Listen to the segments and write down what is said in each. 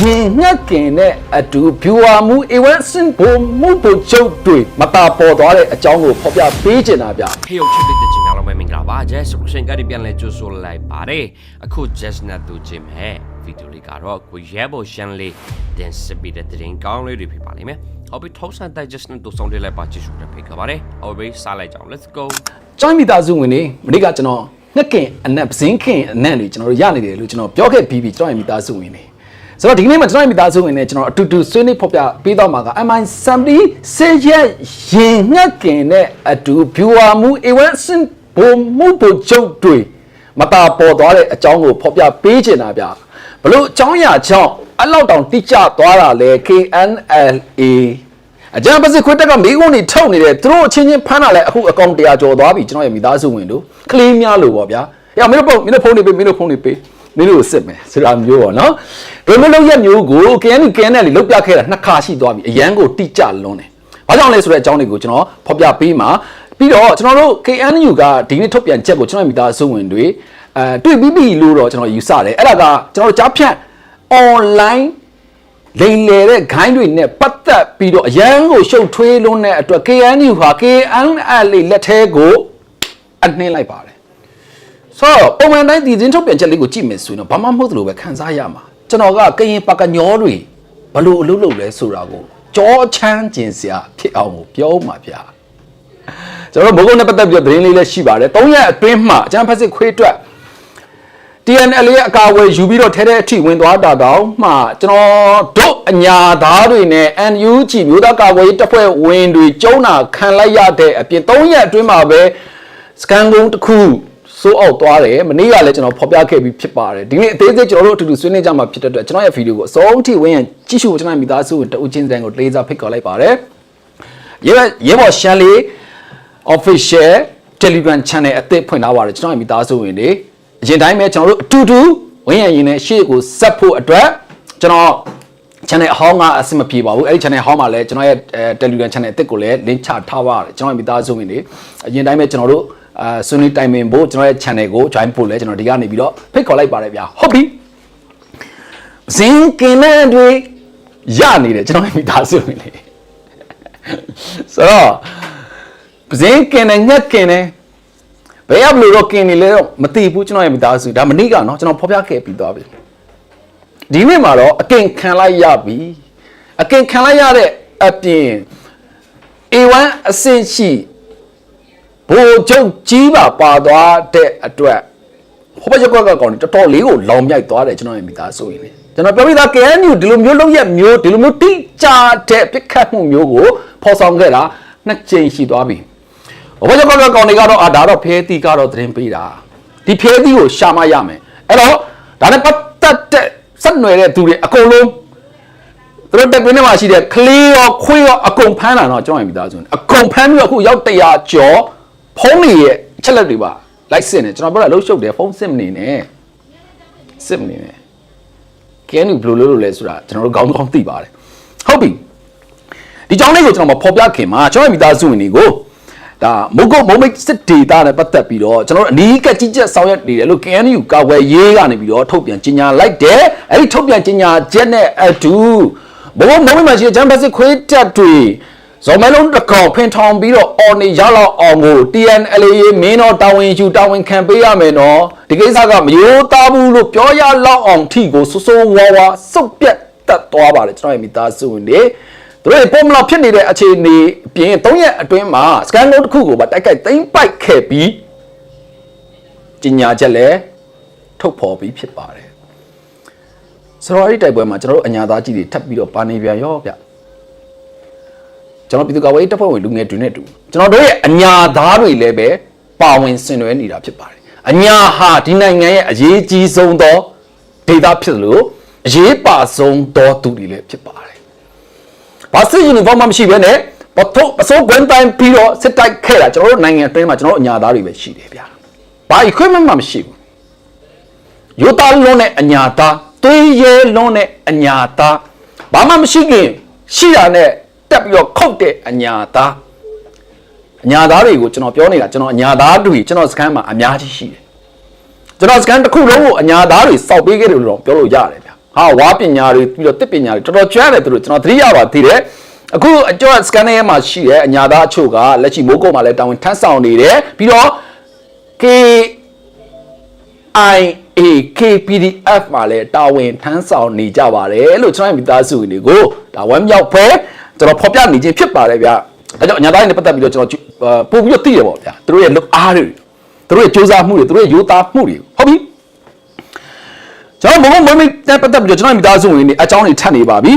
ရင်ငှက်ကင်တဲ့အတူဗျူဟာမူအဝဲစင်ဘုံမူဘုံချုပ်တွေမတာပေါ်သွားတဲ့အကြောင်းကိုဖော်ပြပေးချင်တာဗျဟေးချစ်တဲ့ချင်းများလုံးပဲမင်္ဂလာပါ Jazz Solution ကတည်းပြန်လဲကြိုးဆိုလိုက်ပါတယ်အခု Jazz နဲ့သူချင်းမဲ့ဗီဒီယိုလေးကတော့ကိုရဲဘော်ရှန်လေးတင်စပီတဲ့တင်ကောင်းလေးတွေဖြစ်ပါလိမ့်မယ်ဟောပြီးထောက်ဆန်တဲ့ Jazz နဲ့သူဆောင်လေးလိုက်ပါကြည့်ရှုတဲ့ဖိတ်ခပါတယ်ဟောပြီးစားလိုက်ကြအောင် let's go ကျောင်းမိသားစုဝင်တွေမနေ့ကကျွန်တော်ငှက်ကင်အနက်ပစင်းခင်အနက်တွေကျွန်တော်တို့ရနေတယ်လို့ကျွန်တော်ပြောခဲ့ပြီးပြီကျွန်တော်ရဲ့မိသားစုဝင်တွေ ဆိုတော့ဒီကနေ့မှာကျွန်တော်ရဲ့မိသားစုဝင်တွေကျွန်တော်အတူတူဆွေးနွေးဖော်ပြပေးတော့မှာက MI70 စေရက်ရင်ငှက်ကင်တဲ့အတူ viewer မူ event ဘုံမူဘုံချုပ်တွေမတာပေါ်သွားတဲ့အကြောင်းကိုဖော်ပြပေးချင်တာဗျဘလို့အကြောင်းအရာကြောင့်အဲ့လောက်တောင်တိကျသွားတာလဲ KNLA အကြံပစစ်ခွတ်တက်ကမိကုန်းနေထုတ်နေတယ်သူတို့အချင်းချင်းဖမ်းတာလဲအခုအကောင့်100ကျော်သွားပြီကျွန်တော်ရဲ့မိသားစုဝင်တို့ကလေးများလို့ပေါ့ဗျာ။အေးမင်းတို့ပုံမင်းတို့ဖုန်းတွေပေးမင်းတို့ဖုန်းတွေပေး မင်းတို့ကိုစစ်မယ်ဆိုတာမျိုးပေါ့နော်။ဒီလိုလုပ်ရက်မျိုးကို KN KN နဲ့လုတ်ပြခဲ့တာနှစ်ခါရှိသွားပြီအရန်ကိုတိကျလွန်းတယ်။ဘာကြောင့်လဲဆိုတဲ့အကြောင်းတွေကိုကျွန်တော်ဖော်ပြပေးမှာပြီးတော့ကျွန်တော်တို့ KNU ကဒီနေ့ထုတ်ပြန်ချက်ကိုကျွန်တော်ရဲ့မိသားစုဝင်တွေအဲတွေ့ပြီးပြီလို့တော့ကျွန်တော်ယူဆတယ်အဲ့ဒါကကျွန်တော်တို့ကြားဖြတ် online လိန်လေတဲ့ဂိုင်းတွေနဲ့ပတ်သက်ပြီးတော့အရန်ကိုရှုပ်ထွေးလွန်းတဲ့အတွက် KNU ဟာ KNL လက်ထဲကိုအနှင်းလိုက်ပါတယ် ဆိုတော့ပုံမှန်တိုင်းဒီသတင်းထုတ်ပြန်ချက်လေးကိုကြည့်မယ်ဆိုရင်တော့ဘာမှမဟုတ်သလိုပဲခန်းစားရမှာကျွန်တော်ကကရင်ပကညောတွေဘလို့အလုပ်လုပ်လဲဆိုတာကိုကြောချမ်းကျင်စရာဖြစ်အောင်ကိုပြောမှာဗျာကျွန်တော်တို့မိုးကုတ်နဲ့ပတ်သက်ပြီးတော့သတင်းလေးလည်းရှိပါတယ်၃ရက်အတွင်းမှာအကျန်းဖက်စစ်ခွေးအတွက် TNL ရဲ့အကာအကွယ်ယူပြီးတော့ထဲထဲအထိဝင်သွားတာတောင်မှကျွန်တော်တို့အညာသားတွေနဲ့ NUG မြို့သားကာကွယ်ရေးတပ်ဖွဲ့ဝင်တွေကျုံးတာခံလိုက်ရတဲ့အပြင်၃ရက်အတွင်းမှာပဲစကန်ကုန်းတစ်ခု စိုးအောက်သွားတယ်မနေ့ကလည်းကျွန်တော်ဖော်ပြခဲ့ပြီးဖြစ်ပါတယ်ဒီနေ့အသေးစိတ်ကျွန်တော်တို့အတူတူဆွေးနွေးကြမှာဖြစ်တဲ့အတွက်ကျွန်တော်ရဲ့ဗီဒီယိုကိုအဆုံးထိဝင်ရန်ကြည့်ရှုကျွန်တော်မိသားစုတအုပ်ချင်းစံကိုလေးစားဖိတ်ခေါ်လိုက်ပါတယ်ရဲရဲဘော်ရှန်လေး official Telegram channel အသစ်ဖွင့်ထားပါတယ်ကျွန်တော်ရဲ့မိသားစုဝင်တွေအရင်တိုင်းပဲကျွန်တော်တို့အတူတူဝင်းရရင်နဲ့ရှေ့ကိုဆက်ဖို့အတွက်ကျွန်တော် channel အဟောင်းကအဆင်မပြေပါဘူးအဲ့ဒီ channel အဟောင်းမှာလည်းကျွန်တော်ရဲ့ Telegram channel အသစ်ကိုလည်း link ချထားပါတယ်ကျွန်တော်ရဲ့မိသားစုဝင်တွေအရင်တိုင်းပဲကျွန်တော်တို့ အာဆွေးနွေးတိုင်ပင်ဖို့ကျွန်တော်ရဲ့ channel ကို join ဖို့လဲကျွန်တော်ဒီကနေပြီးတော့ဖိတ်ခေါ်လိုက်ပါတယ်ဗျာဟုတ်ပြီဇင်ကင်နဲ့တွေရနေတယ်ကျွန်တော်မိသားစုဝင်လေဆိုတော့ဇင်ကင်နဲ့ညက်ကင်နဲ့ဘယ်ရမလို့တော့ကင်နေလဲတော့မသိဘူးကျွန်တော်ရဲ့မိသားစုဒါမနေ့ကနော်ကျွန်တော်ဖော်ပြခဲ့ပြီးသွားပြီဒီနေ့မှာတော့အကင်ခံလိုက်ရပြီအကင်ခံလိုက်ရတဲ့အပြင် A1 အဆင့်ရှိ ဘိုလ်ချုပ်ကြီးပါပါသွားတဲ့အတွက်ဟောဘရက်ကွက်ကကောင်တော်တော်လေးကိုလောင်မြိုက်သွားတယ်ကျွန်တော်ရဲ့မိသားစုရင်းလေကျွန်တော်ပြောပြသား KNU ဒီလိုမျိုးလုပ်ရက်မျိုးဒီလိုမျိုးတိကျတဲ့ပြစ်ခတ်မှုမျိုးကိုဖော်ဆောင်ခဲ့တာနှစ်ကြိမ်ရှိသွားပြီဟောဘရက်ကွက်ကကောင်တွေကတော့အာဒါတော့ဖဲတီကတော့သတင်းပေးတာဒီဖဲတီကိုရှာမရမယ်အဲ့တော့ဒါနဲ့ပတ်သက်တဲ့ဆက်နွယ်တဲ့သူတွေအကုန်လုံးသူတို့တက်ကွင်းထဲမှာရှိတဲ့ကလေးရောခွေးရောအကုန်ဖမ်းလာတော့ကျွန်တော်ရဲ့မိသားစုအကုန်ဖမ်းပြီးတော့အခုရောက်100ကျော် ဖုန်းတွေရဲ့အချက်လက်တွေပါ လိုက်စစ်နေကျွန်တော်ပြောတာလှုပ်ရှုပ်တယ်ဖုန်းစစ်မနေနဲ့စစ်မနေနဲ့ကဲနူဘယ်လိုလုပ်လို့လဲဆိုတာကျွန်တော်တို့ကောင်းကောင်းသိပါတယ်ဟုတ်ပြီဒီကြောင်းလေးကိုကျွန်တော်မဖော်ပြခင်မှာကျွန်တော်ရဲ့မိသားစုဝင်တွေကိုဒါမုတ်ကုတ်မုံမိတ်စစ်ဒေတာနဲ့ပတ်သက်ပြီးတော့ကျွန်တော်တို့အနီးကပ်ကြီးကြပ်ဆောင်ရွက်နေတယ်လို့ KNU ကာဝယ်ရေးကနေပြီးတော့ထုတ်ပြန်ကြေညာလိုက်တယ်အဲ့ဒီထုတ်ပြန်ကြေညာချက်နဲ့အတူဘဘမုံမိတ်မှာရှိတဲ့ဂျမ်ဘတ်စစ်ခွေးတက်တွေ ဇော်မဲလုံးတစ်ကောင်ဖင်ထောင်ပြီးတော့အော်နေရလောက်အောင်ကို TNLA ရေးမင်းတော့တာဝန်ယူတာဝန်ခံပေးရမယ်နော်ဒီကိစ္စကမယိုးသားဘူးလို့ပြောရလောက်အောင်ထိကိုစိုးစိုးဝါးဝါစုပ်ပြတ်တက်သွားပါတယ်ကျွန်တော်ရဲ့မိသားစုဝင်တွေသူတို့ပုံမလောက်ဖြစ်နေတဲ့အခြေအနေပြင်၃ရက်အတွင်းမှာစကန်ကုန်းတစ်ခုကိုပါတိုက်ခိုက်သိမ်းပိုက်ခဲ့ပြီးကြီးညာချက်လည်းထုတ်ဖော်ပြီးဖြစ်ပါတယ်ဆိုတော့အဲ့ဒီတိုက်ပွဲမှာကျွန်တော်တို့အညာသားကြီးတွေထပ်ပြီးတော့ပါနေပြန်ရောဗျ ကျွန်တော်ပြည်သူ့ကာကွယ်ရေးတပ်ဖွဲ့ဝင်လူငယ်တွေနဲ့တူကျွန်တော်တို့ရဲ့အညာသားတွေလည်းပဲပါဝင်ဆင်နွှဲနေတာဖြစ်ပါတယ်အညာဟာဒီနိုင်ငံရဲ့အရေးကြီးဆုံးသောဒေသဖြစ်လို့အရေးပါဆုံးသောသူတွေလည်းဖြစ်ပါတယ်ဘာစစ်ယူနီဖောင်းမှမရှိဘဲနဲ့ပထုအစိုးကွန်တိုင်းပြီးတော့စစ်တိုက်ခဲ့တာကျွန်တော်တို့နိုင်ငံအတွင်းမှာကျွန်တော်တို့အညာသားတွေပဲရှိတယ်ဗျာဘာ equipment မှမရှိဘူးရိုးသားလုံးနဲ့အညာသားသွေးရဲလုံးနဲ့အညာသားဘာမှမရှိခင်ရှိတာနဲ့ တက်ပြီးတော့ခုတ်တဲ့အညာသားအညာသားတွေကိုကျွန်တော်ပြောနေတာကျွန်တော်အညာသားတွေကျွန်တော်စကန်မှာအများကြီးရှိတယ်ကျွန်တော်စကန်တစ်ခုလုံးကိုအညာသားတွေစောက်ပေးခဲ့တယ်လို့တော့ပြောလို့ရတယ်ဗျာဟာဟာဝါပညာတွေပြီးတော့တစ်ပညာတွေတော်တော်ကျွမ်းတယ်သူတို့ကျွန်တော်သတိရပါသေးတယ်အခုအကျော် scanner မှာရှိတဲ့အညာသားအချို့ကလက်ရှိမိုးကုတ်မှာလည်းတာဝန်ထမ်းဆောင်နေတယ်ပြီးတော့ K IAKPDF မှာလည်းတာဝန်ထမ်းဆောင်နေကြပါတယ်လို့ကျွန်တော်ရဲ့မိသားစုဝင်တွေကိုဒါဝမ်းမြောက်ပဲ ကျွန်တော်ဖော်ပြနေခြင်းဖြစ်ပါတယ်ဗျာဒါကြောင့်အညာသားတွေနဲ့ပတ်သက်ပြီးတော့ကျွန်တော်အာပို့ပြီးတော့သိရပါဗျာသူတို့ရဲ့လုပ်အားတွေသူတို့ရဲ့စူးစမ်းမှုတွေသူတို့ရဲ့ရိုးသားမှုတွေဟုတ်ပြီကျွန်တော်မမမမတက်ပတ်သက်ပြီးတော့ကျွန်တော်မိသားစုဝင်တွေအကြောင်းတွေထပ်နေပါပြီ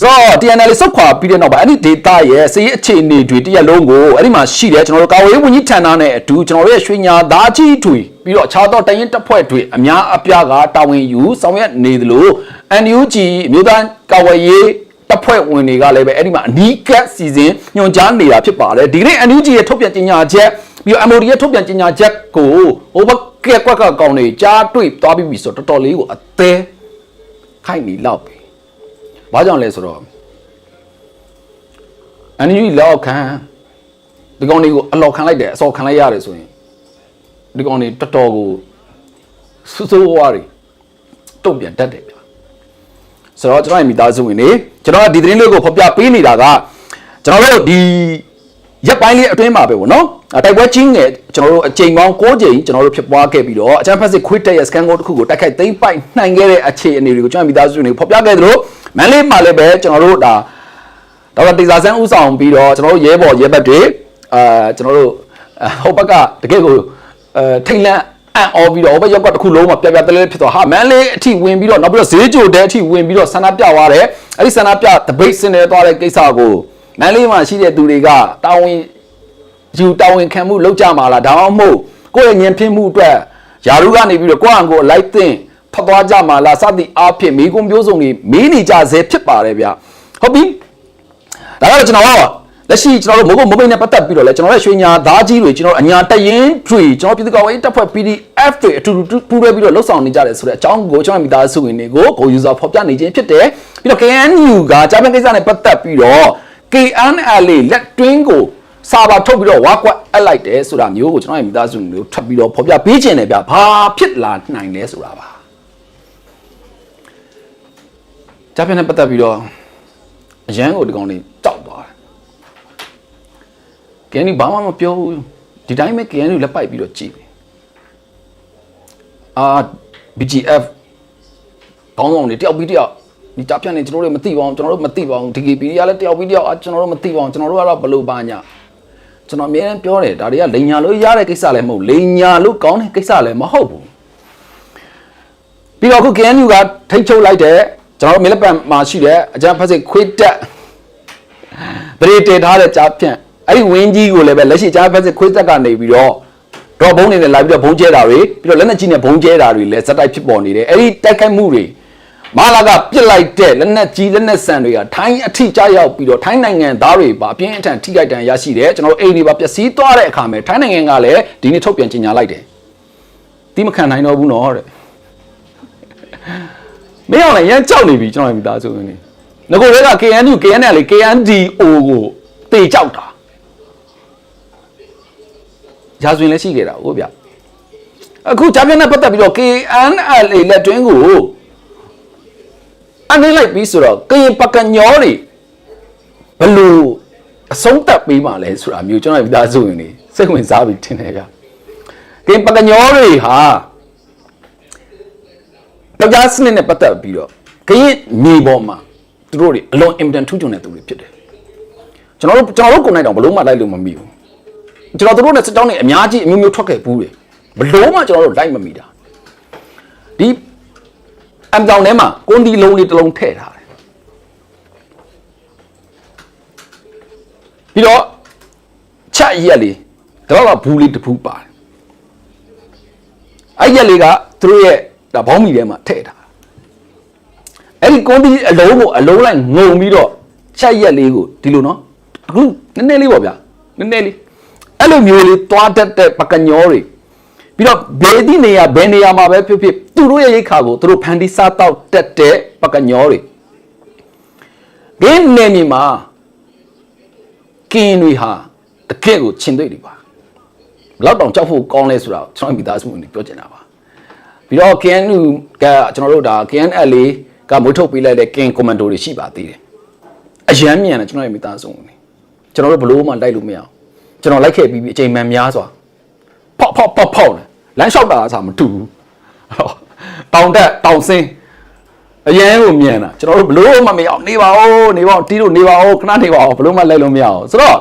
ဆိုတော့ TNL စုတ်ခွာပြီးတဲ့နောက်ပိုင်းအဲ့ဒီ data ရဲ့စည်အခြေအနေတွေတရက်လုံးကိုအဲ့ဒီမှာရှိတယ်ကျွန်တော်တို့ကာဝေးဝန်ကြီးဌာနနဲ့အတူကျွန်တော်တို့ရဲ့ရွှေညာသားကြီးတွေပြီးတော့အခြားသောတရင်တပ်ဖွဲ့တွေအများအပြားကတာဝန်ယူဆောင်ရွက်နေသလို NUG အမျိုးသားကာဝေးရေး တပ်ဖွဲ့ဝင်တွေကလည်းပဲအဲ့ဒီမှာအနီးကပ်စီစဉ်ညွှန်ကြားနေတာဖြစ်ပါတယ်ဒီကနေ့ NUG ရဲ့ထုတ်ပြန်ကြေညာချက်ပြီးတော့ MOD ရဲ့ထုတ်ပြန်ကြေညာချက်ကိုဟိုဘက်ကက်ကွက်ကကောင်တွေကြားတွေ့သွားပြီးပြီဆိုတော့တော်တော်လေးကိုအသေးခိုက်နေလောက်ပြီဘာကြောင့်လဲဆိုတော့ NUG လောက်ခံဒီကောင်တွေကိုအလောက်ခံလိုက်တယ်အစော်ခံလိုက်ရတယ်ဆိုရင်ဒီကောင်တွေတော်တော်ကိုစူးစူးဝါးတွေတုံ့ပြန်တတ်တယ်ဗျာ ဆိုတော့ကျွန်တော်ရဲ့မိသားစုဝင်တွေကျွန်တော်ကဒီသတင်းလေးကိုဖော်ပြပေးနေတာကကျွန်တော်တို့ဒီရက်ပိုင်းလေးအတွင်းမှာပဲဗောနော်အဲတိုက်ပွဲချင်းငယ်ကျွန်တော်တို့အချိန်ပေါင်း6ကြိမ်ကျွန်တော်တို့ဖြစ်ပွားခဲ့ပြီးတော့အချမ်းဖက်စစ်ခွေးတက်ရဲ့ scan code တစ်ခုကိုတိုက်ခိုက်သိမ်းပိုက်နိုင်ခဲ့တဲ့အခြေအနေတွေကိုကျွန်တော်မိသားစုဝင်တွေဖော်ပြခဲ့သလိုမန်လေးမှာလည်းပဲကျွန်တော်တို့ဒါဒေါက်တာတေဇာဆန်းဦးဆောင်ပြီးတော့ကျွန်တော်တို့ရဲဘော်ရဲဘက်တွေအာကျွန်တော်တို့ဟိုဘက်ကတကယ်ကိုအဲထိတ်လန့် အံ့ဩပြီးတော့ဟိုဘက်ရောက်ကတစ်ခုလုံးမှာပြပြတလဲဖြစ်သွားဟာမန်လေးအထိဝင်ပြီးတော့နောက်ပြီးတော့ဈေးကြိုတဲ့အထိဝင်ပြီးတော့ဆန္ဒပြသွားတယ်အဲ့ဒီဆန္ဒပြတပိတ်စင်နေသွားတဲ့ကိစ္စကိုမန်လေးမှာရှိတဲ့သူတွေကတာဝန်ယူတာဝန်ခံမှုလုပ်ကြမှာလားဒါမှမဟုတ်ကိုယ့်ရဲ့ညင်ဖြစ်မှုအတွက်ယာရုကနေပြီးတော့ကိုယ့်အံကိုလိုက်သိဖတ်သွားကြမှာလားစသည်အားဖြင့်မိကုံမျိုးစုံတွေမေးနေကြဆဲဖြစ်ပါတယ်ဗျဟုတ်ပြီဒါကတော့ကျွန်တော်က လက်ရှိကျွန်တော်တို့မိုးကုတ်မိုးမိတ်နဲ့ပတ်သက်ပြီးတော့လဲကျွန်တော်ရဲ့ရွှေညာသားကြီးတွေကျွန်တော်အညာတရင်တွေကျွန်တော်ပြည်သူ့ကောင်ရေးတပ်ဖွဲ့ PDF တွေအတူတူပူးတွဲပြီးတော့လှုပ်ဆောင်နေကြတယ်ဆိုတဲ့အကြောင်းကိုကျွန်တော်မိသားစုဝင်တွေကိုကို user ဖော်ပြနေခြင်းဖြစ်တယ်ပြီးတော့ KNU ကဂျာမန်ကိစ္စနဲ့ပတ်သက်ပြီးတော့ KNL လက်တွင်းကိုစာပါထုတ်ပြီးတော့ဝါကွက်အပ်လိုက်တယ်ဆိုတာမျိုးကိုကျွန်တော်ရဲ့မိသားစုဝင်တွေကိုထပ်ပြီးတော့ဖော်ပြပေးခြင်းတယ်ဗျဘာဖြစ်လာနိုင်လဲဆိုတာပါဂျာမန်နဲ့ပတ်သက်ပြီးတော့အရန်ကိုဒီကောင်လေးတောက်သွားတယ်။ ကန်ဒီဘာမှမပြောဘူးဒီတိုင်းပဲကန်ဒီလက်ပိုက်ပြီးတော့ကြည်တယ်။အာ BGF ဘောင်းဆောင်တွေတယောက်ပြီးတယောက်ဒီကြားပြန့်နေကျွန်တော်တို့မသိပါဘူးကျွန်တော်တို့မသိပါဘူး DKP တွေကလည်းတယောက်ပြီးတယောက်အာကျွန်တော်တို့မသိပါဘူးကျွန်တော်တို့ကတော့ဘလို့ပါညာကျွန်တော်အမြဲတမ်းပြောတယ်ဒါတွေကလိန်ညာလို့ရတဲ့ကိစ္စလည်းမဟုတ်လိန်ညာလို့ကောင်းတဲ့ကိစ္စလည်းမဟုတ်ဘူးပြီးတော့အခု KNU ကထိတ်ချုပ်လိုက်တဲ့ကျွန်တော်တို့မြေလက်ပံမှာရှိတဲ့အကြံဖက်စစ်ခွေးတက်ပရိတေထားတဲ့ကြားဖြန့် အဲ့ဒီဝင်းကြီးကိုလည်းပဲလက်ရှိကြားဖက်စစ်ခွေးတက်ကနေပြီးတော့တော့ဘုံနေနဲ့လာပြီးတော့ဘုံကျဲတာတွေပြီးတော့လက်နက်ကြီးနဲ့ဘုံကျဲတာတွေလည်းဇက်တိုက်ဖြစ်ပေါ်နေတယ်အဲ့ဒီတိုက်ခိုက်မှုတွေမာလာကပြစ်လိုက်တဲ့လက်နက်ကြီးလက်နက်ဆန်တွေကထိုင်းအထိကျရောက်ပြီးတော့ထိုင်းနိုင်ငံသားတွေပါအပြင်းအထန်ထိခိုက်ဒဏ်ရရှိတယ်ကျွန်တော်တို့အိမ်တွေပါပျက်စီးသွားတဲ့အခါမှာထိုင်းနိုင်ငံကလည်းဒီနေ့ထုတ်ပြန်ကြေညာလိုက်တယ်တိမခံနိုင်တော့ဘူးနော်တဲ့မင်းအောင်လည်းရမ်းကြောက်နေပြီကျွန်တော်ရဲ့မိသားစုဝင်နေငကိုတွေက KNU KNL လေ KNDO ကိုတေကြောက်တာ ရာဇဝင်လည်းရှိခဲ့တာဟုတ်ဗျအခုဂျာပြန်နဲ့ပတ်သက်ပြီးတော့ KNL လက်တွင်းကိုအနေလိုက်ပြီးဆိုတော့ကရင်ပကညောတွေဘလို့အဆုံးသက်ပေးမှလဲဆိုတာမျိုးကျွန်တော်ရဲ့မိသားစုဝင်နေစိတ်ဝင်စားပြီးထင်တယ်ဗျကရင်ပကညောတွေဟာယောက်ျားစနစ်နဲ့ပတ်သက်ပြီးတော့ကရင်မြေပေါ်မှာသူတို့တွေအလွန်အင်မတန်ထူးချွန်တဲ့သူတွေဖြစ်တယ်ကျွန်တော်တို့ကျွန်တော်တို့ကိုယ်နိုင်တော့ဘလို့မှလိုက်လို့မမိဘူး ကျွန်တော်တို့နဲ့စတောင်းနေအများကြီးအမျိုးမျိုးထွက်ခဲ့ဘူးတယ်ဘလို့မှကျွန်တော်တို့လိုက်မမိတာဒီအမ်တောင်ထဲမှာကွန်ဒီလုံးလေးတစ်လုံးထည့်ထားတယ်ပြီးတော့ချက်ရက်လေးတော့ကဘူးလေးတစ်ဖူးပါတယ်အဲ့ရက်လေးကသူတို့ရဲ့ဒါဘောင်းမီထဲမှာထည့်ထားတာအဲ့ဒီကွန်ဒီအလုံးကိုအလုံးလိုက်ငုံပြီးတော့ချက်ရက်လေးကိုဒီလိုနော်အခုနည်းနည်းလေးပေါ့ဗျာနည်းနည်းလေး အဲ့လိုမျိုးလေးတွားတတ်တဲ့ပကညောတွေပြီးတော့ဘယ်ဒီနေရာဘယ်နေရာမှာပဲဖြစ်ဖြစ်သူတို့ရဲ့ရိတ်ခါကိုသူတို့ဖန်တီးစားတော့တတ်တဲ့ပကညောတွေဒင်းနေမြေမှာကင်းတွေဟာတကယ့်ကိုချင်တွေ့တွေပါဘယ်လောက်တောင်ကြောက်ဖို့ကောင်းလဲဆိုတာကိုကျွန်တော်မိသားစုဝင်တွေပြောချင်တာပါပြီးတော့ KNU ကကျွန်တော်တို့ဒါ KNL လေးကမွေးထုတ်ပေးလိုက်တဲ့ကင်ကွန်မန်ဒိုတွေရှိပါသေးတယ်အရန်မြန်တယ်ကျွန်တော်ရဲ့မိသားစုဝင်တွေကျွန်တော်တို့ဘလို့မှလိုက်လို့မရအောင် ကျွန်တော်လိုက်ခဲ့ပြီးပြီအချိန်မှန်များစွာဖောက်ဖောက်ဖောက်ဖောက်တယ်လမ်းလျှောက်တာအစားမတူဘူးတောင်တက်တောင်ဆင်းအရန်ကိုမြန်တာကျွန်တော်တို့ဘလို့မှမရအောင်နေပါဦးနေပါဦးတီးလို့နေပါဦးခဏနေပါဦးဘလို့မှလိုက်လို့မရအောင်ဆိုတော့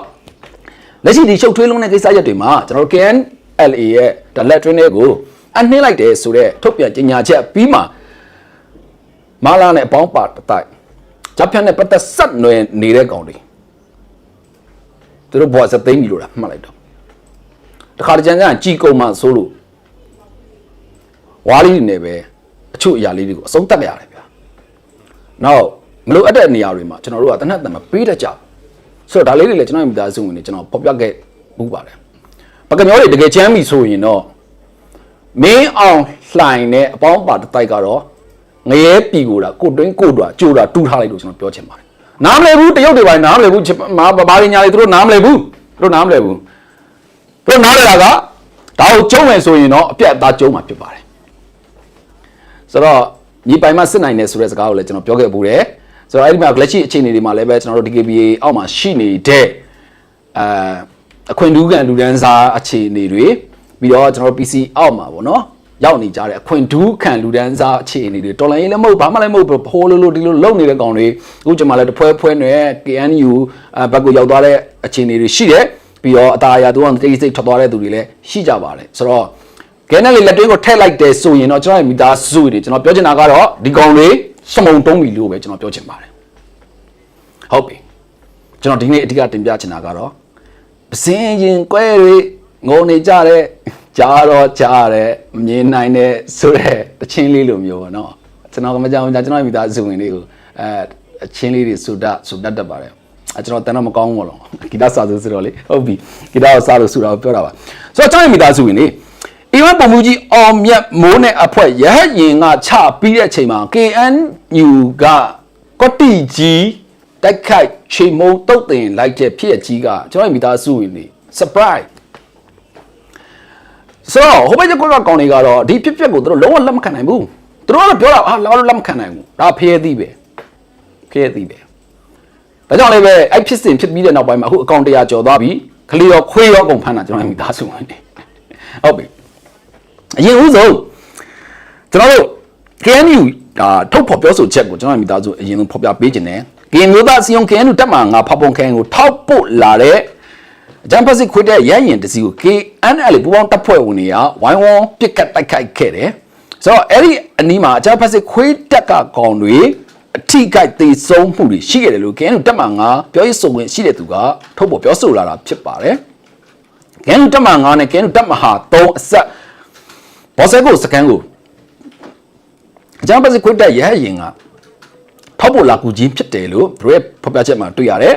လက်ရှိဒီရှုပ်ထွေးလုံးတဲ့ကိစ္စရက်တွေမှာကျွန်တော်တို့ KNLA ရဲ့ဒါလက်တွင်းတွေကိုအနှင်းလိုက်တယ်ဆိုတော့ထုတ်ပြန်ကြေညာချက်ပြီးမှမာလာနဲ့အပေါင်းပါတတိုက်ဂျပန်နဲ့ပတ်သက်ဆက်နွယ်နေတဲ့ကောင်တွေ သူတို့ဘွားစသိမ်းပြီလို့လားမှတ်လိုက်တော့တခါတကြံကကြည်ကုံမှဆိုလို့ဝါလီတွေနဲ့ပဲအချို့အရာလေးတွေကိုအဆုံးတတ်ကြရတယ်ဗျာနောက်မလို့အပ်တဲ့နေရာတွေမှာကျွန်တော်တို့ကတနက်တမပေးတတ်ကြဘူးဆိုတော့ဒါလေးတွေလည်းကျွန်တော်ရဲ့မိသားစုဝင်တွေကျွန်တော်ဖော်ပြခဲ့မှုပါတယ်ပကမျောတွေတကယ်ချမ်းပြီဆိုရင်တော့မင်းအောင်လှိုင်နဲ့အပေါင်းပါတစ်တိုက်ကတော့ငရဲပြီကိုတာကိုတွင်းကိုတွာကြိုတာတူးထားလိုက်လို့ကျွန်တော်ပြောချင်ပါတယ် နားမလဲဘူးတရုတ်တွေပိုင်းနားမလဲဘူးမာဘာရညာတွေသူတို့နားမလဲဘူးသူတို့နားမလဲဘူးသူတို့နားလဲတာကဒါကိုကျုံးမယ်ဆိုရင်တော့အပြတ်အသားကျုံးမှာဖြစ်ပါတယ်ဆိုတော့ညီပိုင်မစစ်နိုင်တယ်ဆိုတဲ့စကားကိုလည်းကျွန်တော်ပြောခဲ့ပူတယ်ဆိုတော့အဲ့ဒီမှာလက်ရှိအခြေအနေတွေမှာလည်းပဲကျွန်တော်တို့ DKBA အောက်မှာရှိနေတဲ့အာအခွင့်အထူးခံလူဒန်းစားအခြေအနေတွေပြီးတော့ကျွန်တော်တို့ PC အောက်မှာပေါ့နော် ရောက်နေကြတဲ့အခွင့်အထူးခံလူဒန်းစားအခြေအနေတွေတော်လိုင်းရင်လည်းမဟုတ်ဘာမှလည်းမဟုတ်ဖိုးလို့လို့ဒီလိုလုံနေတဲ့ကောင်တွေအခုကျွန်မလည်းတဖွဲဖွဲနဲ့ KNU ဘက်ကိုရောက်သွားတဲ့အခြေအနေတွေရှိတယ်ပြီးတော့အตาအရာသူကတိတ်စိတ်ထွက်သွားတဲ့သူတွေလည်းရှိကြပါတယ်ဆိုတော့ကဲနဲ့လေလက်တွင်းကိုထည့်လိုက်တယ်ဆိုရင်တော့ကျွန်တော်ရဲ့မိသားစုတွေကျွန်တော်ပြောချင်တာကတော့ဒီကောင်တွေစမုံတုံးပြီလို့ပဲကျွန်တော်ပြောချင်ပါတယ်ဟုတ်ပြီကျွန်တော်ဒီနေ့အဓိကတင်ပြချင်တာကတော့ပစင်းရင်ကွဲတွေငုံနေကြတဲ့ ကြားတော့ကြားတယ်မမြင်နိုင်တဲ့ဆိုတဲ့တချင်းလေးလိုမျိုးပေါ့နော်ကျွန်တော်ကမကြောင်ကြကျွန်တော်ရဲ့မိသားစုဝင်လေးကိုအဲအချင်းလေးတွေဆိုတတ်ဆိုတတ်တတ်ပါတယ်အဲကျွန်တော်တန်တော့မကောင်းဘူးပေါ့နော်ဂီတစာဆိုဆိုတော့လေဟုတ်ပြီဂီတကိုစာလို့ဆိုတာကိုပြောတာပါဆိုတော့ကျွန်တော်ရဲ့မိသားစုဝင်လေးအီဝမ်ပုံမှုကြီးအောင်မြတ်မိုးနဲ့အဖွဲ့ရဟတ်ရင်ကချပြီးတဲ့အချိန်မှာ KNU ကကော့တီကြီးတိုက်ခိုက်ချိန်မုံတုတ်တင်လိုက်တဲ့ဖြစ်ရကြီးကကျွန်တော်ရဲ့မိသားစုဝင်နေ surprise ဆိုတော့ဟိုဘက်ကကောကောင်တွေကတော့ဒီဖြစ်ပျက်ကိုသူတို့လုံးဝလက်မခံနိုင်ဘူးသူတို့ကတော့ပြောတာဟာလောက်လက်မခံနိုင်ဘူးဒါဖျဲသီးပဲဖျဲသီးပဲဒါကြောင့်လည်းပဲအဲ့ဖြစ်စဉ်ဖြစ်ပြီးတဲ့နောက်ပိုင်းမှာအခုအကောင့်100ကျော်သွားပြီခလီရောခွေးရောအကုန်ဖမ်းတာကျွန်တော်ရဲ့မိသားစုဝင်နေဟုတ်ပြီအရင်ဦးဆုံးကျွန်တော်တို့ KNU ဒါထုတ်ဖော်ပြောဆိုချက်ကိုကျွန်တော်မိသားစုအရင်ဆုံးဖော်ပြပေးခြင်းနဲ့ KNU မျိုးသားစီယုံ KNU တက်မှာငါဖောက်ပုံခန်းကိုထောက်ပို့လာတဲ့ အဂျမ်ပစစ်ခွေတဲ့ရရင်တစီကို KNL ပူပေါင်းတပ်ဖွဲ့ဝင်တွေကဝိုင်းဝန်းပစ်ကတ်တိုက်ခိုက်ခဲ့တယ်ဆိုတော့အဲ့ဒီအနီးမှာအဂျမ်ပစစ်ခွေတက်ကကောင်တွေအထိကိုက်သေးဆုံးမှုတွေရှိခဲ့တယ်လို့ KNU တက်မှာငါပြောရေးဆိုဝင်ရှိတဲ့သူကထုတ်ဖော်ပြောဆိုလာတာဖြစ်ပါတယ် KNU တက်မှာငါနဲ့ KNU တက်မှာဟာ3အဆက်ဘောဆဲကိုစကန်ကိုအကြမ်းပစစ်ခွတ်တက်ရဟရင်ကထောက်ဖို့လာကူချင်းဖြစ်တယ်လို့သူရဲ့ဖော်ပြချက်မှာတွေ့ရတယ်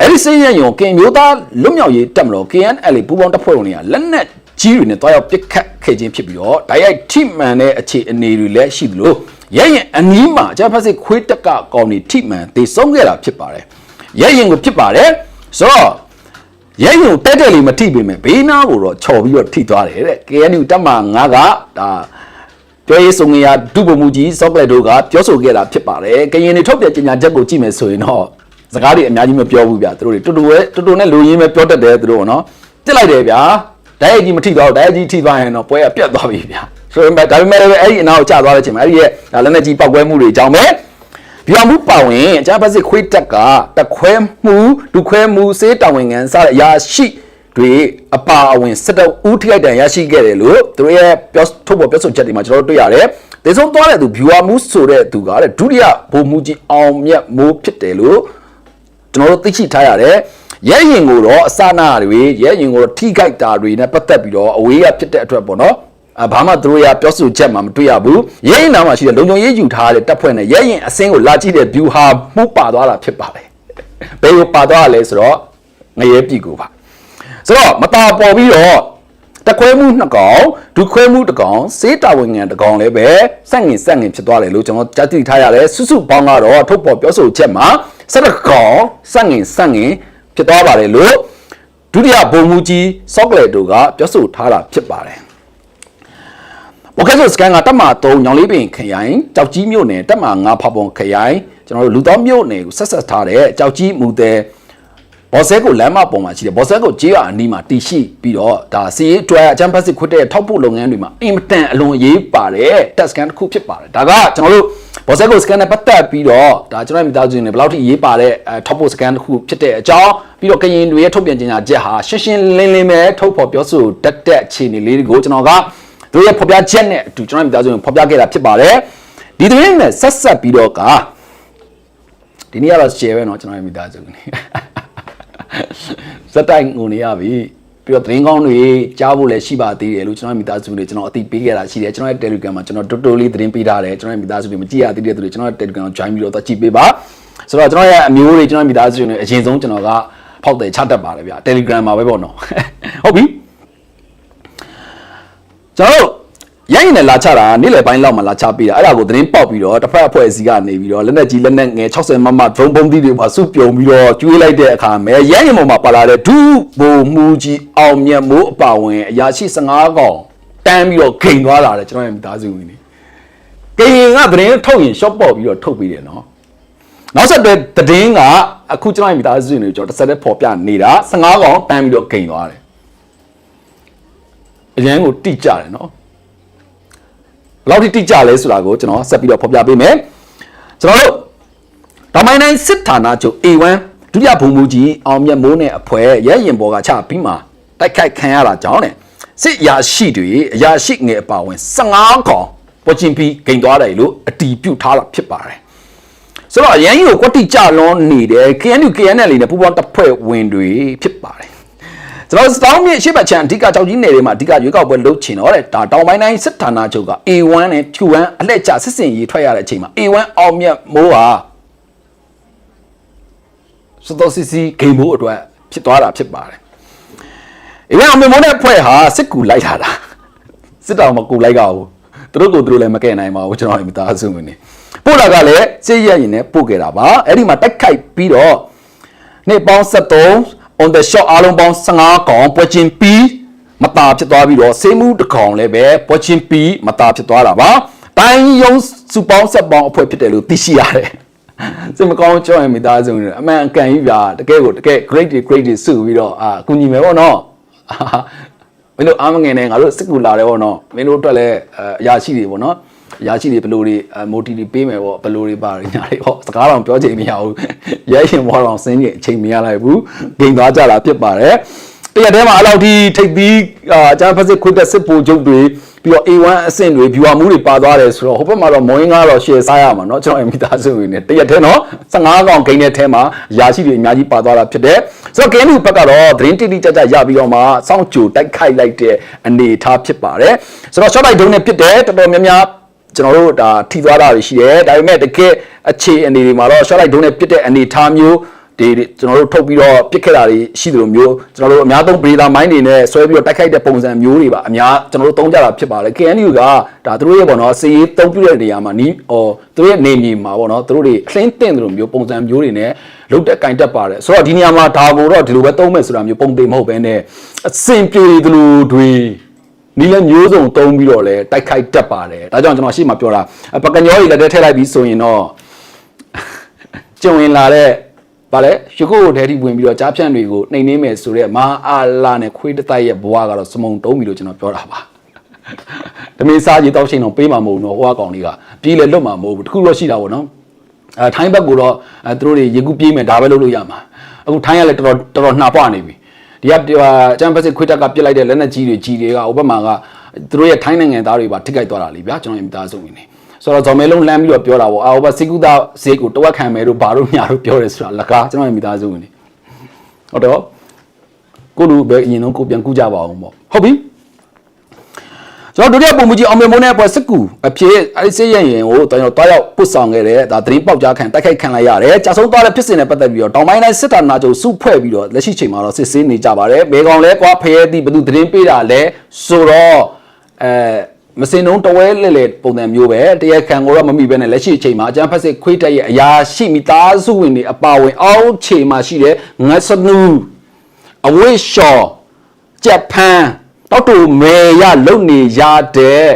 အဲ့ဒီစိတ်ရယုံကင်မျိုးသားလွတ်မြောက်ရေးတက်မလို့ KNL ပူးပေါင်းတပ်ဖွဲ့ဝင်တွေကလက်နက်ကြီးတွေနဲ့တွားရောက်ပစ်ခတ်ခဲ့ခြင်းဖြစ်ပြီးတော့တိုက်ရိုက်ထိမှန်တဲ့အခြေအနေတွေလည်းရှိသလိုရရင်အနီးမှာအကြမ်းဖက်စစ်ခွေးတက်ကကောင်တွေထိမှန်တေဆုံးခဲ့တာဖြစ်ပါတယ်ရရင်ကိုဖြစ်ပါတယ်ဆိုတော့ရဲရင်ကိုတက်တက်လေးမထိပေမဲ့ဘေးနားကိုတော့ချော်ပြီးတော့ထိသွားတယ်တဲ့ KNU တက်မ9ကဒါပြောရေးဆိုငရဒုဗမှုကြီးစောကလက်တို့ကပြောဆိုခဲ့တာဖြစ်ပါတယ်ကရင်တွေထုတ်ပြကြေညာချက်ကိုကြည့်မယ်ဆိုရင်တော့ စကားတွေအများကြီးမပြောဘူးဗျာသူတို့တွေတူတူပဲတူတူနဲ့လူရင်းပဲပြောတတ်တယ်သူတို့ကနော်တစ်လိုက်တယ်ဗျာဓာတ်ရိုက်ကြီးမထိသွားဘူးဓာတ်ရိုက်ကြီးထိသွားရင်တော့ပွဲကပြတ်သွားပြီဗျာဆိုရင်ဒါပေမဲ့လည်းအဲ့ဒီအနာကိုကျသွားတဲ့အချိန်မှာအဲ့ဒီရဲ့ဒါလက်နဲ့ကြီးပောက်ကွဲမှုတွေအကြောင်းပဲပြောင်းမှုပါဝင်အကြမ်းဖက်စစ်ခွေးတက်ကတခွဲမှုဒုခွဲမှုစေးတာဝန်ခံစတဲ့အရာရှိတွေအပါအဝင်စစ်တပ်ဦးထိခိုက်တန်ရရှိခဲ့တယ်လို့သူတို့ရဲ့ပြောထုတ်ပေါ်ပြောဆိုချက်တွေမှာကျွန်တော်တို့တွေ့ရတယ်။ဒေဆုံးသွားတဲ့သူ viewer မှုဆိုတဲ့သူကတဲ့ဒုတိယဗိုလ်မှူးကြီးအောင်မြတ်မိုးဖြစ်တယ်လို့ ကျွန်တော်တို့သိရှိထားရတယ်။ရဲရင်ကိုတော့အစနာတွေရဲရင်ကိုတော့ထိခိုက်တာတွေနဲ့ပတ်သက်ပြီးတော့အဝေးကဖြစ်တဲ့အတွက်ပေါ့နော်။အဘာမှသူတို့ရပြောဆိုချက်မှမတွေ့ရဘူး။ရဲရင်နာမှာရှိတဲ့လုံခြုံရေးယူထားတဲ့တပ်ဖွဲ့နဲ့ရဲရင်အစင်းကိုလာကြည့်တဲ့ view ဟာမှုပါသွားတာဖြစ်ပါတယ်။ဘယ်ကိုပါသွားရလဲဆိုတော့ငရဲပြီကိုပါ။ဆိုတော့မတာပေါ်ပြီးတော့တခွဲမှုနှစ်ကောင်ဒုခွဲမှုတစ်ကောင်စေးတာဝန်ငံတစ်ကောင်လည်းပဲစက်ငင်စက်ငင်ဖြစ်သွားတယ်လို့ကျွန်တော်ကြားသိထားရတယ်စုစုပေါင်းကတော့ထုတ်ပေါ်ပြောဆိုချက်မှာ စက်တစ်ကောင်စက်ငင်စက်ငင်ဖြစ်သွားပါတယ်လို့ဒုတိယဘုံမူကြီးစော့ကလက်တို့ကပြောဆိုထားတာဖြစ်ပါတယ်ဘော်ကက်ဆိုစကန်ကတက်မ3ညောင်လေးပင်ခရိုင်ကြောက်ကြီးမြို့နယ်တက်မ5ဖောက်ပုံခရိုင်ကျွန်တော်တို့လူတော်မြို့နယ်ကိုဆက်ဆက်ထားတဲ့ကြောက်ကြီးမူတဲ့ဘော်ဆဲကိုလမ်းမပေါ်မှာရှိတယ်ဘော်ဆဲကိုကြေးရအနီးမှာတည်ရှိပြီးတော့ဒါစီးအတွက်အချမ်းဖတ်စစ်ခွတ်တဲ့ထောက်ပို့လုပ်ငန်းတွေမှာအင်မတန်အလွန်ရေးပါတယ်တက်စကန်တစ်ခုဖြစ်ပါတယ်ဒါကကျွန်တော်တို့ ဘော်ဆဲကိုစကန်နဲ့ပတ်သက်ပြီးတော့ဒါကျွန်တော်မိသားစုတွေဘယ်လောက်ထိရေးပါတဲ့အဲထောက်ပို့စကန်တစ်ခုဖြစ်တဲ့အကြောင်းပြီးတော့ကရင်တွေရဲ့ထုတ်ပြန်ကြေညာချက်ဟာရှင်းရှင်းလင်းလင်းပဲထုတ်ဖော်ပြောဆိုတတ်တဲ့အခြေအနေလေးတွေကိုကျွန်တော်က သူတို့ရဲ့ဖော်ပြချက်နဲ့အတူကျွန်တော်တို့မိသားစုကိုဖော်ပြခဲ့တာဖြစ်ပါတယ်ဒီသတင်းနဲ့ဆက်ဆက်ပြီးတော့ကဒီနေ့ကတော့ share ပဲเนาะကျွန်တော်ရဲ့မိသားစုနေစက်တိုင်းငုံနေရပြီ ပြီးတော့သတင်းကောင်းတွေကြားဖို့လည်းရှိပါသေးတယ်လို့ကျွန်တော်ရဲ့မိသားစုတွေကျွန်တော်အသိပေးခဲ့တာရှိတယ်ကျွန်တော်ရဲ့ Telegram မှာကျွန်တော်တော်တော်လေးသတင်းပေးထားတယ်ကျွန်တော်ရဲ့မိသားစုတွေမကြည့်ရသေးတဲ့သူတွေကျွန်တော်ရဲ့ Telegram ကို join ပြီးတော့တော့ကြည့်ပေးပါဆိုတော့ကျွန်တော်ရဲ့အမျိုးတွေကျွန်တော်ရဲ့မိသားစုတွေအရင်ဆုံးကျွန်တော်ကဖောက်တယ်ချတတ်ပါတယ်ဗျာ Telegram မှာပဲပေါ့နော်ဟုတ်ပြီကျွန်တော်တို့ ရိုင်းရင်လည်းလာချတာနေ့လယ်ပိုင်းလောက်မှလာချပေးတာအဲ့ဒါကိုသတင်းပေါက်ပြီးတော့တစ်ဖက်အဖွဲ့အစည်းကနေပြီးတော့လက်နက်ကြီးလက်နက်ငယ်60မမ drone ပုံးသီးတွေပါစုပြုံပြီးတော့ကျွေးလိုက်တဲ့အခါမဲရိုင်းရင်ပေါ်မှာပါလာတဲ့ဒုဘုံမူကြီးအောင်မြတ်မိုးအပါဝင်အရာရှိ15កောင်တန်းပြီးတော့ဂိန်သွားလာတယ်ကျွန်တော်ရဲ့မိသားစုဝင်နေဂိန်ကသတင်းထုတ်ရင် short ပေါက်ပြီးတော့ထုတ်ပြီးတယ်နော်နောက်ဆက်တွဲသတင်းကအခုကျွန်တော်ရဲ့မိသားစုဝင်တွေကျွန်တော်တစ်ဆက်တည်းပေါ်ပြနေတာ15កောင်တန်းပြီးတော့ဂိန်သွားတယ်အရန်ကိုတိကျတယ်နော် ဘယ်လောက်ထိတိကျလဲဆိုတာကိုကျွန်တော်ဆက်ပြီးတော့ဖော်ပြပေးမယ်ကျွန်တော်တို့တောင်ပိုင်းတိုင်းစစ်ဌာနချုပ် A1 ဒုတိယဘုံမူကြီးအောင်မြတ်မိုးနဲ့အဖွဲရဲရင်ဘော်ကချပြီးမှတိုက်ခိုက်ခံရတာကြောင့်တဲ့စစ်ရာရှိတွေအရာရှိငယ်အပါဝင်15ခေါင်ပေါ်ချင်းပြီးဂိမ်သွားတယ်လို့အတီးပြုတ်ထားတာဖြစ်ပါတယ်ဆိုတော့အရန်ကြီးကိုကွက်တိကြလွန်နေတယ် KNU KNL နဲ့ပူးပေါင်းတပ်ဖွဲ့ဝင်တွေဖြစ်ပါတယ် ကျွန်တော်စတောင်းမြေရှေ့ဘက်ချန်အဓိကကြောက်ကြီးနယ်တွေမှာအဓိကရွေးကောက်ပွဲလုပ်ချင်တော့တဲ့ဒါတောင်ပိုင်းတိုင်းစစ်ဌာနချုပ်က A1 နဲ့ Q1 အလှည့်ကျစစ်စင်ရေးထွက်ရတဲ့အချိန်မှာ A1 အောင်မြတ်မိုးဟာစတော်စီစီဂိမ်းမိုးအတွက်ဖြစ်သွားတာဖြစ်ပါတယ်။ A1 အောင်မြတ်မိုးနဲ့ဖွဲ့ဟာစစ်ကူလိုက်လာတာစစ်တောင်မကူလိုက်ကြဘူးသူတို့ကိုသူတို့လည်းမကဲနိုင်ပါဘူးကျွန်တော်မိသားစုဝင်နေပို့လာကလည်းစစ်ရရင်နဲ့ပို့ခဲ့တာပါအဲ့ဒီမှာတိုက်ခိုက်ပြီးတော့နေ့ပေါင်း73 on the shot အားလုံးပေါင်း15កောင်ပွဲချင်းပြီးမတာဖြစ်သွားပြီးတော့ဆေးမှုတစ်ကောင်လည်းပဲပွဲချင်းပြီးမတာဖြစ်သွားတာပါတိုင်းယုံစုပေါင်းဆက်ပေါင်းအဖွဲ့ဖြစ်တယ်လို့သိရှိရတယ်စင်မကောင်းကြောက်ရင်မိသားစုတွေအမှန်အကန်ကြီးဗျာတကယ်ကိုတကယ် great တွေ great တွေစုပြီးတော့အာကုညီမယ်ပေါ့နော်မင်းတို့အားမငယ်နဲ့ငါတို့စစ်ကူလာတယ်ပေါ့နော်မင်းတို့အတွက်လည်းအရာရှိတွေပေါ့နော် အရာရှိတွေဘယ်လိုတွေမိုတီတွေပေးမယ်ပေါ့ဘယ်လိုတွေပါညာတွေပေါ့စကားတော့ပြောချင်မရဘူးရဲရှင်ဘောတော်ဆင်းကြီးအချိန်မရလိုက်ဘူးဂိမ်သွားကြတာဖြစ်ပါတယ်တရက်တည်းမှာအလောက်ထိထိပ်သီးအာဂျာဖက်စစ်ခွတ်တဲ့စစ်ပူချုပ်တွေပြီးတော့ A1 အဆင့်တွေ viewer မှုတွေပါသွားတယ်ဆိုတော့ဟိုဘက်မှာတော့မွင်းကားတော့ share စားရမှာเนาะကျွန်တော်အမိသားစုဝင်နေတရက်တည်းเนาะ15កောင်ဂိမ်းတဲ့ထဲမှာရာရှိတွေအများကြီးပါသွားတာဖြစ်တယ်ဆိုတော့ game ဘက်ကတော့သတင်းတိတိကျကျရပြီးတော့မှစောင့်ကြိုတိုက်ခိုက်လိုက်တဲ့အနေအထားဖြစ်ပါတယ်ဆိုတော့ short light ဒုံးနဲ့ဖြစ်တယ်တော်တော်များများ ကျွန်တော်တို့ဒါထိသွားတာရှိတယ်ဒါပေမဲ့တကယ်အခြေအနေတွေမှာတော့ short light ဒုံးနဲ့ပြစ်တဲ့အနေအထားမျိုးဒီကျွန်တော်တို့ထုတ်ပြီးတော့ပြစ်ခဲ့တာတွေရှိတယ်လို့မျိုးကျွန်တော်တို့အများသုံး breeder mine တွေနဲ့ဆွဲပြီးတော့တိုက်ခိုက်တဲ့ပုံစံမျိုးတွေပါအများကျွန်တော်တို့သုံးကြတာဖြစ်ပါတယ် KNU ကဒါသူတို့ရဲ့ပေါ့နော်စီရေးသုံးပြတဲ့နေရာမှာနီးဟောသူတို့ရဲ့နေမြေမှာပေါ့နော်သူတို့တွေအလင်းတင်တယ်လို့မျိုးပုံစံမျိုးတွေနဲ့လုတ်တက်ကင်တက်ပါတယ်ဆိုတော့ဒီနေရာမှာဒါကိုတော့ဒီလိုပဲသုံးမယ်ဆိုတာမျိုးပုံသိမဟုတ်ဘဲနဲ့အစင်ပြေတယ်လို့တွေ နီးလည်းမျိုးစုံတုံးပြီးတော့လဲတိုက်ခိုက်တတ်ပါတယ်ဒါကြောင့်ကျွန်တော်ရှေ့မှာပြောတာပကညောကြီးလက်ထဲထည့်လိုက်ပြီးဆိုရင်တော့ကျုံရင်လာတဲ့ဗာလဲရှုကိုကိုထဲထိဝင်ပြီးတော့ကြားဖြန့်တွေကိုနှိမ်နှင်းမယ်ဆိုတော့မဟာအာလာနဲ့ခွေးတတိုက်ရဲ့ဘဝကတော့စမုံတုံးပြီလို့ကျွန်တော်ပြောတာပါတမင်းစားကြီးတောက်ချိန်တော့ပေးမှာမဟုတ်ဘူးနော်ဟိုကကောင်လေးကပြေးလေလွတ်မှာမဟုတ်ဘူးတခုတော့ရှိတာပေါ့နော်အဲထိုင်းဘက်ကတော့အဲသူတို့တွေရေကူးပြေးမယ်ဒါပဲလုပ်လို့ရမှာအခုထိုင်းကလည်းတော်တော်တော်တော်နှာပွားနေပြီ ဒီကချမ်ပစီခွေးတက်ကပြစ်လိုက်တဲ့လက်နက်ကြီးတွေကြီးတွေကဟိုဘက်မှာကသူတို့ရဲ့ထိုင်းနိုင်ငံသားတွေပါထိခိုက်သွားတာလीဗျာကျွန်တော်ရဲ့မိသားစုဝင်နေဆိုတော့ဇော်မဲလုံးလမ်းပြီးတော့ပြောတာပေါ့အာဟိုဘက်စီကူတာဈေးကိုတဝက်ခံမယ်တို့ဘာတို့ညာတို့ပြောတယ်ဆိုတာလကားကျွန်တော်ရဲ့မိသားစုဝင်နေဟုတ်တော့ကိုလူပဲအရင်ဆုံးကိုပြန်ကူးကြပါအောင်ပေါ့ဟုတ်ပြီ ကျွန်တော်ဒုတိယပုံမူကြီးအောင်မေမိုးနဲ့အဖွဲ့စစ်ကူအဖြစ်အဲဒီစစ်ရရင်ကိုတော်တော်တွားရောက်ပုတ်ဆောင်ခဲ့တဲ့ဒါသတင်းပေါက်ကြားခံတိုက်ခိုက်ခံလိုက်ရတယ်ကြာဆုံးသွားတဲ့ဖြစ်စဉ်နဲ့ပတ်သက်ပြီးတော့တောင်ပိုင်းတိုင်းစစ်တပ်နာချုပ်စုဖွဲ့ပြီးတော့လက်ရှိချိန်မှာတော့စစ်ဆေးနေကြပါတယ်ဘေကောင်လဲကွာဖရဲသည့်ဘသူသတင်းပေးတာလဲဆိုတော့အဲမစင်လုံးတဝဲလဲလဲပုံစံမျိုးပဲတရားခံကိုတော့မမိဘဲနဲ့လက်ရှိအချိန်မှာအကျန်းဖက်စစ်ခွေးတက်ရဲ့အရာရှိမိသားစုဝင်တွေအပါဝင်အောက်ခြေမှာရှိတဲ့ငတ်စနူအဝိရှော်ကြက်ဖန်း တောက်တူမေရလုံနေရတဲ့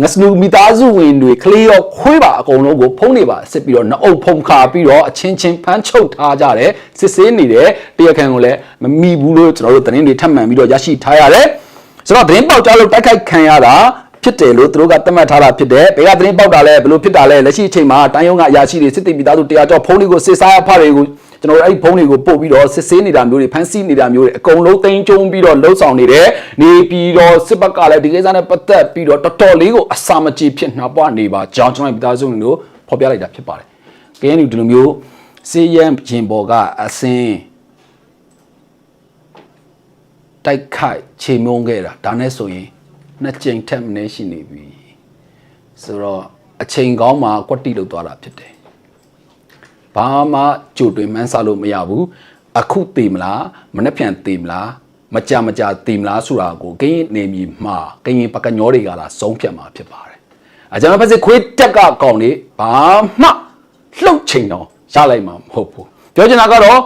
ငစလူမိသားစုဝင်တွေကလေးရောခွေးပါအကုန်လုံးကိုဖုံးနေပါစစ်ပြီးတော့နှအုပ်ဖုံခါပြီးတော့အချင်းချင်းဖမ်းချုပ်ထားကြတယ်စစ်ဆေးနေတယ်တရားခံကိုလည်းမမိဘူးလို့ကျွန်တော်တို့သတင်းတွေထပ်မံပြီးတော့ရရှိထားရတယ်ဆိုတော့သတင်းပေါက်ကြားလို့တိုက်ခိုက်ခံရတာဖြစ်တယ်လို့သူတို့ကသတ်မှတ်ထားတာဖြစ်တယ်ဘေကသတင်းပေါက်တာလဲဘယ်လိုဖြစ်တာလဲလက်ရှိအချိန်မှာတိုင်းရုံးကအရာရှိတွေစစ်တေမိသားစုတရားကျော်ဖုံးတွေကိုစစ်စားရဖတွေကို ကျွန်တော်တို့အဲ့ဒီဖုံးတွေကိုပို့ပြီးတော့စစ်ဆေးနေတာမျိုးတွေဖမ်းဆီးနေတာမျိုးတွေအကုန်လုံးသိမ်းကျုံပြီးတော့လှုပ်ဆောင်နေတယ်နေပြီးတော့စစ်ဘက်ကလည်းဒီကိစ္စနဲ့ပတ်သက်ပြီးတော့တော်တော်လေးကိုအစာမကြေဖြစ်နှောပွားနေပါကြောင်းကျွန်တော်မိသားစုတွေကိုဖော်ပြလိုက်တာဖြစ်ပါတယ်။ KNU ဒီလိုမျိုးစေးရန်ရင်ပေါ်ကအစင်းတိုက်ခိုက်ခြေမုံခဲ့တာဒါနဲ့ဆိုရင်နှစ်ကြိမ်ထက်မနည်းရှိနေပြီဆိုတော့အချိန်ကောင်းမှာကွက်တိလောက်သွားတာဖြစ်တယ် ဘာမှကြိုတွင်မှန်းဆလို့မရဘူးအခုတည်မလားမနှက်ပြန်တည်မလားမကြမကြတည်မလားဆိုတာကိုကရင်နေမီမှာကရင်ပကညောတွေကလာဆုံးဖြတ်မှာဖြစ်ပါတယ်အကြမ်းဖက်စစ်ခွေးတက်ကကောင်နေဘာမှလှုပ်ချိန်တော့ရလိုက်မှာမဟုတ်ဘူးပြောချင်တာကတော့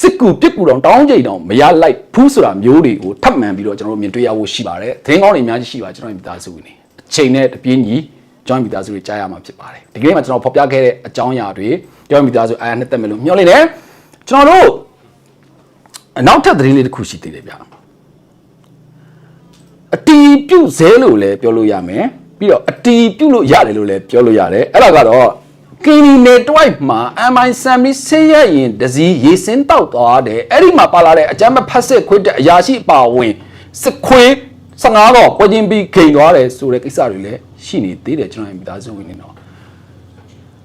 စစ်ကူပြစ်ကူတော့တောင်းကြိမ်တော့မရလိုက်ဘူးဆိုတာမျိုးတွေကိုထပ်မံပြီးတော့ကျွန်တော်တို့မြင်တွေ့ရဖို့ရှိပါတယ်။သတင်းကောင်းတွေအများကြီးရှိပါကျွန်တော်တို့မိသားစုဝင်တွေအချိန်နဲ့တပြေးညီကျွ န်တော်မိသားစုတွေကြားရမှာဖြစ်ပါတယ်။ဒီကနေ့မှာကျွန်တော်ဖော်ပြခဲ့တဲ့အကြောင်းအရာတွေကျွန်တော်မိသားစုအားနဲ့တက်မယ်လို့မျှော်လင့်တယ်။ကျွန်တော်တို့အနောက်ထပ်သတင်းလေးတစ်ခုရှိသေးတယ်ဗျာ။အတီးပြုတ်ဇဲလို့လည်းပြောလို့ရမယ်။ပြီးတော့အတီးပြုတ်လို့ရတယ်လို့လည်းပြောလို့ရတယ်။အဲ့ဒါကတော့ကင်းနီနယ်တွိုက်မှာအမ်မိုင်ဆမ်မီဆေးရရင်ဒစီရေစင်းတောက်သွားတယ်အဲ့ဒီမှာပါလာတဲ့အကြမ်းမဖတ်စစ်ခွေးတဲ့အရာရှိအပါဝင်စစ်ခွေး 15တော့ပွဲချင်းပြီးခိန်သွားတယ်ဆိုတဲ့ကိစ္စတွေလည်းရှိနေသေးတယ်ကျွန်တော်ရဲ့မိသားစုဝင်နေတော့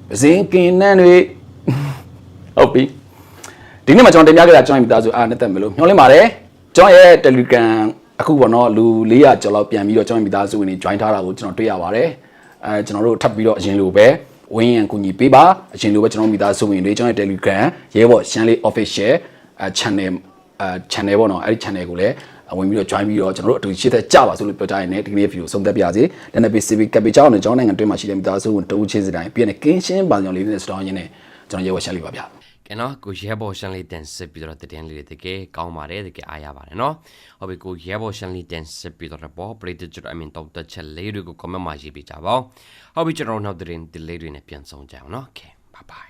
ပစင်းကင်းနန်းတွေဟုတ်ပြီဒီနေ့မှာကျွန်တော်တင်ပြခဲ့တာကျွန်တော်ရဲ့မိသားစုအားနဲ့တက်မယ်လို့မျှော်လင့်ပါတယ်ကျွန်တော်ရဲ့ Telegram အခုပေါ့နော်လူ400ကျော်လောက်ပြန်ပြီးတော့ကျွန်တော်ရဲ့မိသားစုဝင်တွေ join ထားတာကိုကျွန်တော်တွေ့ရပါတယ်အဲကျွန်တော်တို့ထပ်ပြီးတော့အရင်လိုပဲဝင်းရန်ကူညီပေးပါအရင်လိုပဲကျွန်တော်မိသားစုဝင်တွေကျွန်တော်ရဲ့ Telegram ရဲဘော်ရှမ်းလေး official အဲ channel အဲ channel ပေါ့နော်အဲ့ဒီ channel ကိုလည်း ဝင်ပြီးတော့ join ပြီးတော့ကျွန်တော်တို့အတူရှင်းသက်ကြပါဆိုလို့ပြောကြရင်လည်းဒီကနေ့ video ဆုံးသက်ပြပါစေ။လက်နက်ပေး civic cap ကြောင်းနဲ့ကျောင်းနိုင်ငံတွင်းမှာရှိတဲ့မိသားစုဝင်တဦးချင်းစီတိုင်းပြီးရင်ကင်းရှင်းပါကြောင်လေးနဲ့စတောင်းရင်းနဲ့ကျွန်တော်ရဲဝရှမ်းလေးပါဗျာကဲနော်ကိုရဲဘော်ရှန်လေးတန်စစ်ပြီးတော့တည်င်းလေးတွေတကယ်ကောင်းပါတယ်တကယ်အားရပါတယ်နော်ဟုတ်ပြီကိုရဲဘော်ရှန်လေးတန်စစ်ပြီးတော့ပေါ်ပရိသတ်ကျွန်တော်အမင်တော့တက်ချက်လေးတွေကို comment မှာရေးပေးကြပါဦးဟုတ်ပြီကျွန်တော်နောက်တည်င်းဒီလေးတွေနဲ့ပြန်ဆောင်ကြအောင်နော် okay bye bye